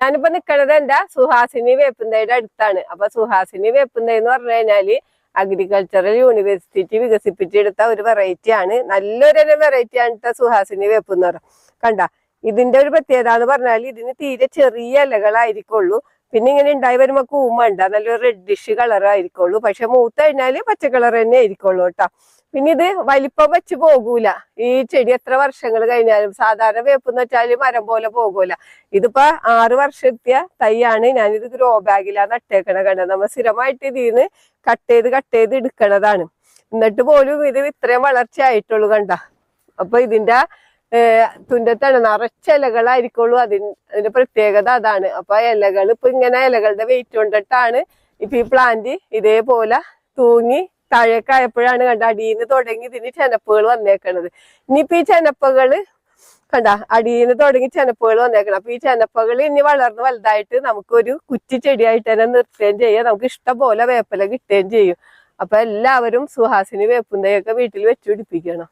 ഞാനിപ്പോ നിക്കണത് എന്താ? സുഹാസിനി വേപ്പന്തയുടെ അടുത്താണ്. അപ്പൊ സുഹാസിനി വേപ്പന്ത എന്ന് പറഞ്ഞു കഴിഞ്ഞാൽ അഗ്രികൾച്ചറൽ യൂണിവേഴ്സിറ്റി വികസിപ്പിച്ചെടുത്ത ഒരു വെറൈറ്റി ആണ്. നല്ലൊരു വെറൈറ്റി ആണ് സുഹാസിനി വേപ്പ് എന്ന് കണ്ട? ഇതിന്റെ ഒരു പ്രത്യേകത എന്ന് പറഞ്ഞാൽ ഇതിന് തീരെ ചെറിയ ഇലകളായിരിക്കുള്ളൂ. പിന്നെ ഇങ്ങനെ ഉണ്ടായി വരുമ്പോ ഉണ്ടാ നല്ലൊരു റെഡിഷ് കളർ ആയിരിക്കുള്ളൂ. പക്ഷെ മൂത്ത് കഴിഞ്ഞാൽ പച്ച കളർ തന്നെ ആയിരിക്കുള്ളൂ കേട്ടോ. പിന്നെ ഇത് വലിപ്പം വെച്ച് പോകൂല. ഈ ചെടി എത്ര വർഷങ്ങൾ കഴിഞ്ഞാലും സാധാരണ വേപ്പ് എന്ന് വെച്ചാൽ മരം പോലെ പോകൂല. ഇതിപ്പോ ആറു വർഷത്തെ തൈയാണ് ഞാനിത് ഗ്രോ ബാഗിലാ നട്ടേക്കണ കണ്ടത് നമ്മൾ സ്ഥിരമായിട്ട് ഇതിന്ന് കട്ട് ചെയ്ത് കട്ട് ചെയ്ത് എടുക്കണതാണ്. എന്നിട്ട് പോലും ഇത് ഇത്രയും വളർച്ച ആയിട്ടുള്ളൂ കണ്ട? അപ്പൊ ഇതിന്റെ ഏർ തുഞ്ചത്താണ് നിറച്ച ഇലകളായിരിക്കുള്ളൂ അതിന് അതിന്റെ പ്രത്യേകത അതാണ്. അപ്പൊ ഇലകൾ ഇപ്പൊ ഇങ്ങനെ ഇലകളുടെ വെയിറ്റ് കൊണ്ടിട്ടാണ് ഇപ്പൊ ഈ പ്ലാന്റ് ഇതേപോലെ തൂങ്ങി താഴേക്കായപ്പോഴാണ് കണ്ട അടിയിന്ന് തുടങ്ങി ഇതിന് ചെനപ്പുകൾ വന്നേക്കണത്. ഇനിയിപ്പൊ ഈ ചെനപ്പകൾ കണ്ട അടിയിന്ന് തുടങ്ങി ചെനപ്പുകൾ വന്നേക്കണം അപ്പൊ ഈ ചെനപ്പുകൾ ഇനി വളർന്ന് വലുതായിട്ട് നമുക്കൊരു കുറ്റി ചെടിയായിട്ട് തന്നെ നിർത്തുകയും ചെയ്യാം. നമുക്ക് ഇഷ്ടംപോലെ വേപ്പില കിട്ടുകയും ചെയ്യും. അപ്പൊ എല്ലാവരും സുഹാസിനി വേപ്പുന്തയൊക്കെ വീട്ടിൽ വെച്ചു പിടിപ്പിക്കണം